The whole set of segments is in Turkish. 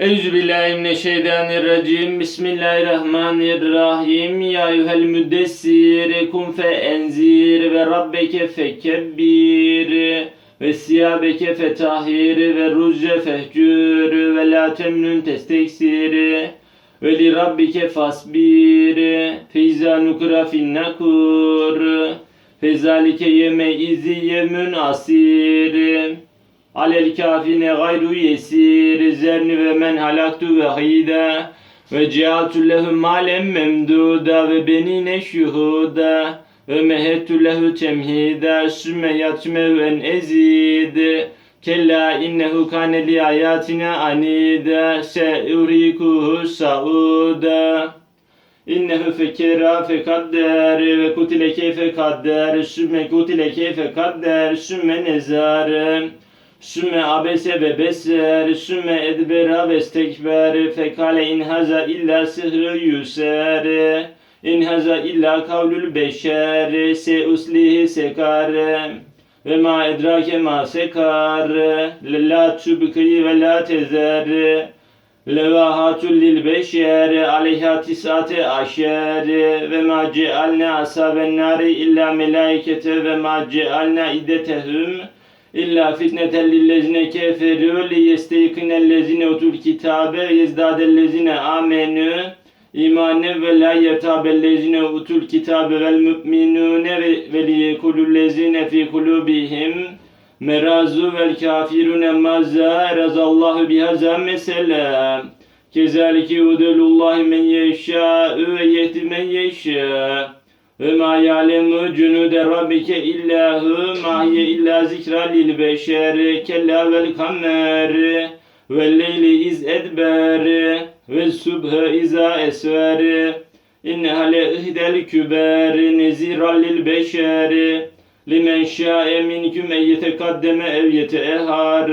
Euzubillahimineşşeytanirracim. Bismillahirrahmanirrahim. Ya eyyuhel müddessir kum fe enzir ve rabbeke fekebbir ve siyabeke fetahhir ve ruzce fehcür ve la temnun testeksir ve li rabbike fasbir feyza nukra fin nakur fezalike yeme izi yemün asir alel kafine gayru yesir zerni ve men halaktu ve hida ve cealtu lehu malen memduda ve benine şuhuda. Ve mehettu lehu temhida sümme yatmehu en ezid. Kella innehu kane li ayatina anida se'urikuhu sauda. İnnehu fekera fekadder ve kutile keyfe kadder sümme kutile keyfe kadder sümme nezar sümme abese ve beser sümme edbera ve stekber fekale in haza illa sihrü yüser in haza illa kavlül beşer se uslihi sekar ve ma edrake ma sekar la tübkı ve la tezer Levahatul lil beşer aleyha tisate aşer ve ma cealna asaben nari illa melaikete ve ma cealna iddetehum illa fitneten lillezine keferu li yesteykinellezine utul kitabe yezdadellezine amenü imanen ve la yertabellezine utul kitabe vel müminune ve liyekulullezine fi kulubihim. Merazu vel kafirune mazza razallahu bihaza mesela kezalike udelullahi men yeşâ ve yehdi men yeşâ ve ma ya'lemu cunude rabbike illa hu ma hiye illa zikra lil beşer kella vel kamer ve leyli iz edber ve subhe iza esver inneha le ihdel küber neziran lil beşer limen şa'e minküm en yetekaddeme ev yetehar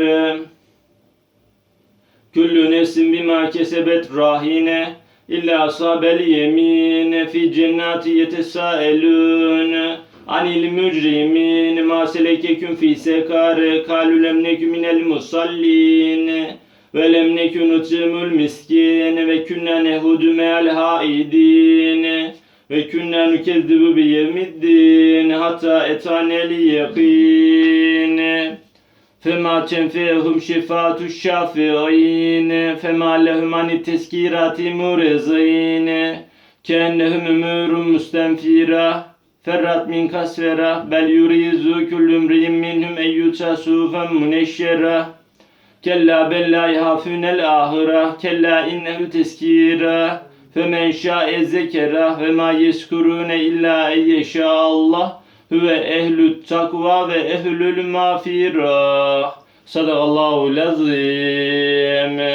Kullu nefsin bima kesebet rahine illa ashabel yemin fi cennati yetesaelun. Anil mücrimin ma selekeküm fi sekar kalu lem nekü minel musallin. Ve lem nekü nutimul miskin ve künne nehudu me'al haidin. Ve künne nükezzibu bi yevmiddin hatta etanel yakin فما تنفعهم شفاعة الشافعين فما لهم عن التذكيرات مرزين كأنهم أمور مستنفرة فرت من كسرة بل يريد كل امرئ منهم أن يؤتى صحفا منشرة كلا بل لا يخافون الآخرة كلا إنه تذكيرة فمن شاء ذكره وما يذكرون إلا أن يشاء الله Hüve ehlü takva ve ehlül mağfirah. Sadakallahu lazim.